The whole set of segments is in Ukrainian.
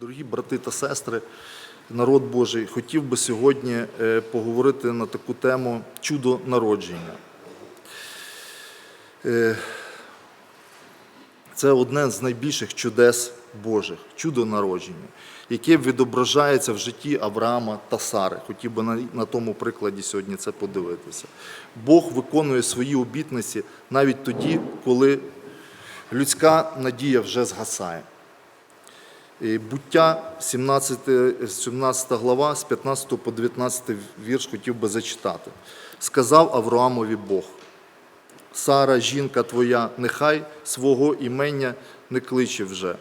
Дорогі брати та сестри, народ Божий, хотів би сьогодні е, поговорити на таку тему чудо народження. Е, Це одне з найбільших чудес Божих чудо народження, яке відображається в житті Авраама та Сари. Хотів би на, на тому прикладі сьогодні це подивитися. Бог виконує свої обітниці навіть тоді, коли людська надія вже згасає. Буття 17, 17 глава з 15 по 19 вірш хотів би зачитати. Сказав Авраамові Бог. Сара, жінка твоя, нехай свого імення не кличе вже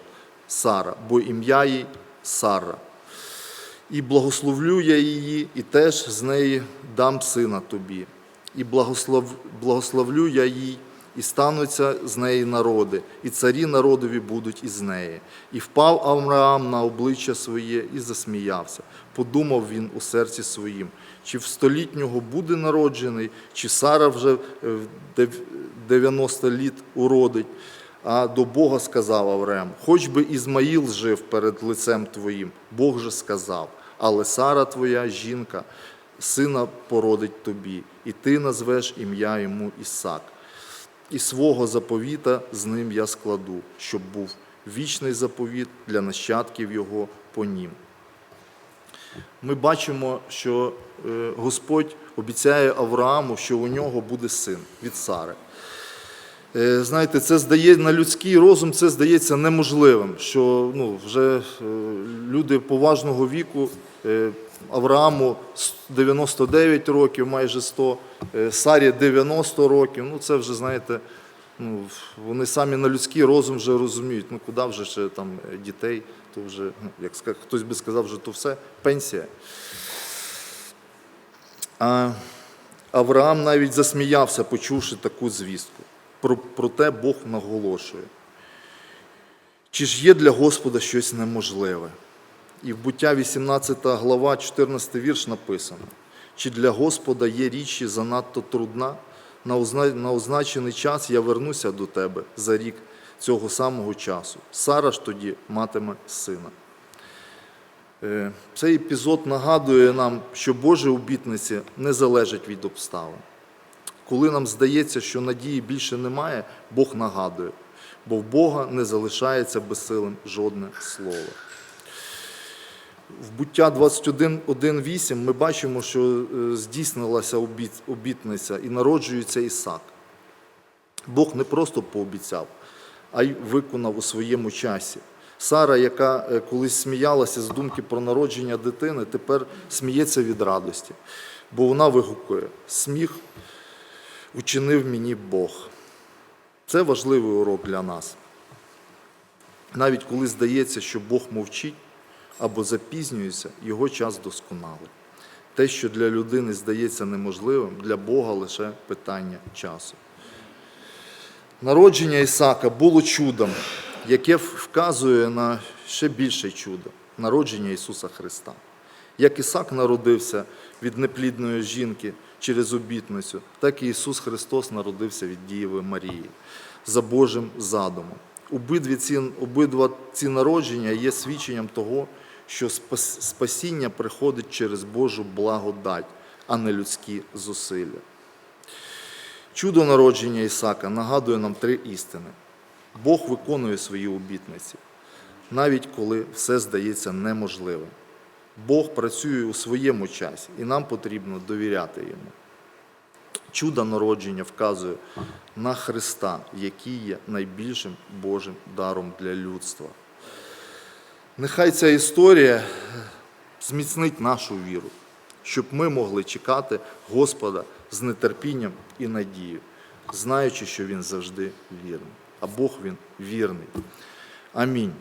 Сара, бо ім'я їй Сара. І благословлю я її, і теж з неї дам сина тобі. І благослов... благословлю я їй, і стануться з неї народи, і царі народові будуть із неї. І впав Авраам на обличчя своє і засміявся. Подумав він у серці своїм, чи в столітнього буде народжений, чи Сара вже е, в 90 літ уродить. А до Бога сказав Авраам, хоч би Ізмаїл жив перед лицем твоїм, Бог же сказав, але Сара твоя жінка, сина породить тобі, і ти назвеш ім'я йому Ісак. І свого заповіта з ним я складу, щоб був вічний заповіт для нащадків його по нім. Ми бачимо, що е, Господь обіцяє Аврааму, що у нього буде син від Сари. Е, Знаєте, це здає на людський розум, це здається неможливим, що ну, вже е, люди поважного віку, Аврааму 99 років, майже 100, е, Сарі 90 років. Ну це вже, знаєте, ну, вони самі на людський розум вже розуміють, ну куди вже ще там е, дітей, то вже, ну, як хтось би сказав, вже то все пенсія. А Авраам навіть засміявся, почувши таку звістку. Про, проте Бог наголошує. Чи ж є для Господа щось неможливе? І в буття 18 глава, 14 вірш написано: чи для Господа є річі занадто трудна? На означений час я вернуся до тебе за рік цього самого часу. Сара ж тоді матиме сина. Е, Цей епізод нагадує нам, що Божі обітниці не залежать від обставин. Коли нам здається, що надії більше немає, Бог нагадує, бо в Бога не залишається безсилим жодне слово. В буття 21.1.8 ми бачимо, що е, здійснилася обітниця і народжується Ісак. Бог не просто пообіцяв, а й виконав у своєму часі. Сара, яка е, колись сміялася з думки про народження дитини, тепер сміється від радості, бо вона вигукує сміх учинив мені Бог. Це важливий урок для нас. Навіть коли здається, що Бог мовчить або запізнюється, його час досконалий. Те, що для людини здається неможливим, для Бога лише питання часу. Народження Ісака було чудом, яке вказує на ще більше чудо народження Ісуса Христа. Як Ісак народився від неплідної жінки через обітницю, так і Ісус Христос народився від Дієви Марії за Божим задумом. Обидві ці, обидва ці народження є свідченням того, що спасіння приходить через Божу благодать, а не людські зусилля. Чудо народження Ісака нагадує нам три істини. Бог виконує свої обітниці, навіть коли все здається неможливим. Бог працює у своєму часі, і нам потрібно довіряти йому. Чудо народження вказує на Христа, який є найбільшим Божим даром для людства. Нехай ця історія зміцнить нашу віру, щоб ми могли чекати Господа з нетерпінням і надією, знаючи, що Він завжди вірний, а Бог Він вірний. Амінь.